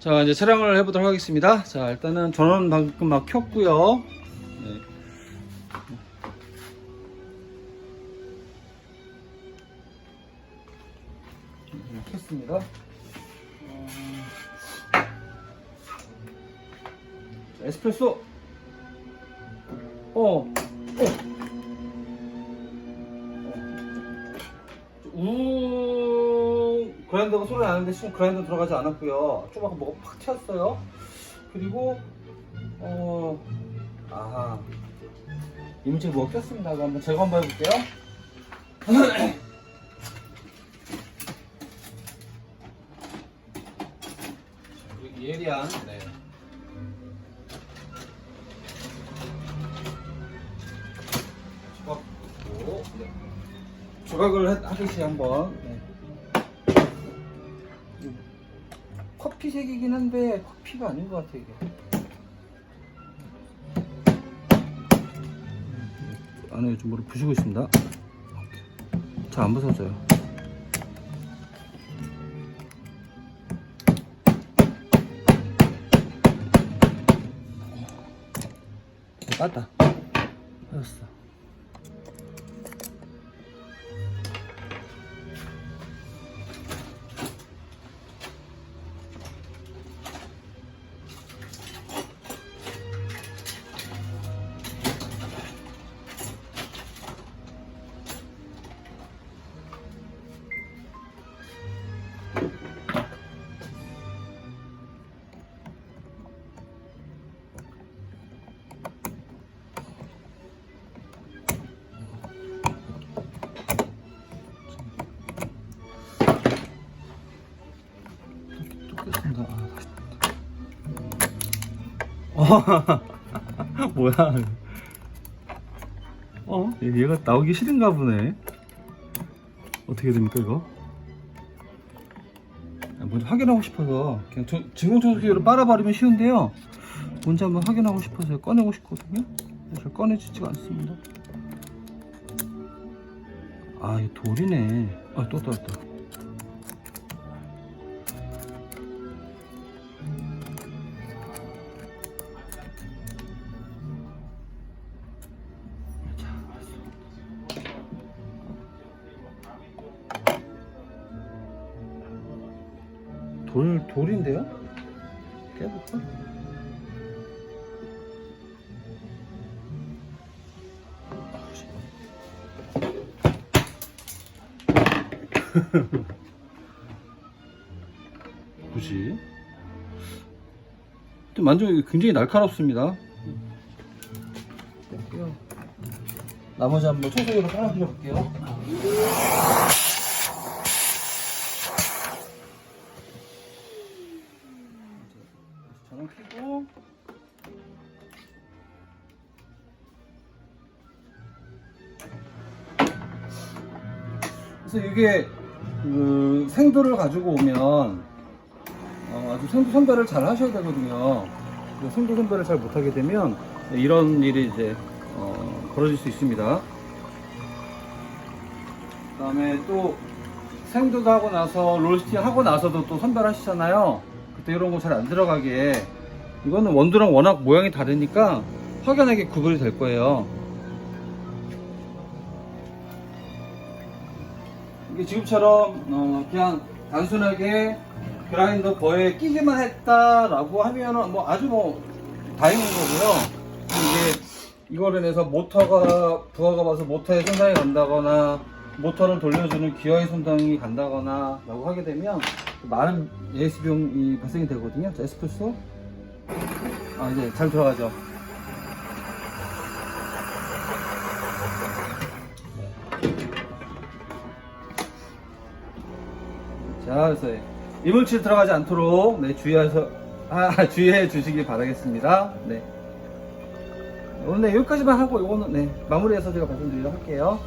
자 이제 촬영을 해보도록 하겠습니다. 자 일단은 전원 방금 막 켰고요. 네. 네, 켰습니다. 어, 자, 에스프레소. 어. 어. 우 그라인더가 소리 나는데 지금 그라인더 들어가지 않았고요. 좀 아까 뭐가 팍 튀었어요. 그리고 어 아하 이물질 뭐가 꼈습니다. 한번 제거 한번 해볼게요. 예리한 네. 조각도 네. 조각을 하- 하듯이 한번 커피 색이긴 한데 커피가 아닌 것 같아 이게. 안에 좀 뭐를 부시고 있습니다. 잘 안 부서져요. 어, 땄다. 빠졌어 뭐야? 어? 얘가 나오기 싫은가 보네. 어떻게 됩니까 이거? 아, 먼저 확인하고 싶어서 그냥 저- 진공청소기로 빨아버리면 쉬운데요. 먼저 한번 확인하고 싶어서 꺼내고 싶거든요. 잘 꺼내지지가 않습니다. 아, 이 돌이네. 아, 또 떨었다. 돌, 돌인데요? 깨볼까? 굳이? 또 만져보기 굉장히 날카롭습니다. 뺄게요. 나머지 한번 청소기로 빨아들여 볼게요. 그래서 이게 그 생도를 가지고 오면 어, 아주 생도 선별을 잘 하셔야 되거든요. 그 생도 선별을 잘 못하게 되면 이런 일이 이제 어, 벌어질 수 있습니다. 그다음에 또 생도도 하고 나서 롤스팅 하고 나서도 또 선별하시잖아요. 그때 이런 거 잘 안 들어가게 이거는 원두랑 워낙 모양이 다르니까 확연하게 구분이 될 거예요. 지금처럼 어, 그냥 단순하게 그라인더 버에 끼기만 했다라고 하면은 뭐 아주 뭐 다행인 거고요. 이게 이거로 인해서 모터가 부하가 와서 모터에 손상이 간다거나 모터를 돌려주는 기어의 손상이 간다거나 라고 하게 되면 많은 AS 비용이 발생이 되거든요. 자, 에스프레소. 아, 이제 잘 들어가죠. 자, 그래서 이물질 들어가지 않도록 네, 주의해서 아, 주의해 주시기 바라겠습니다. 네. 오늘 네, 여기까지만 하고 이거는 네, 마무리해서 제가 말씀드리도록 할게요.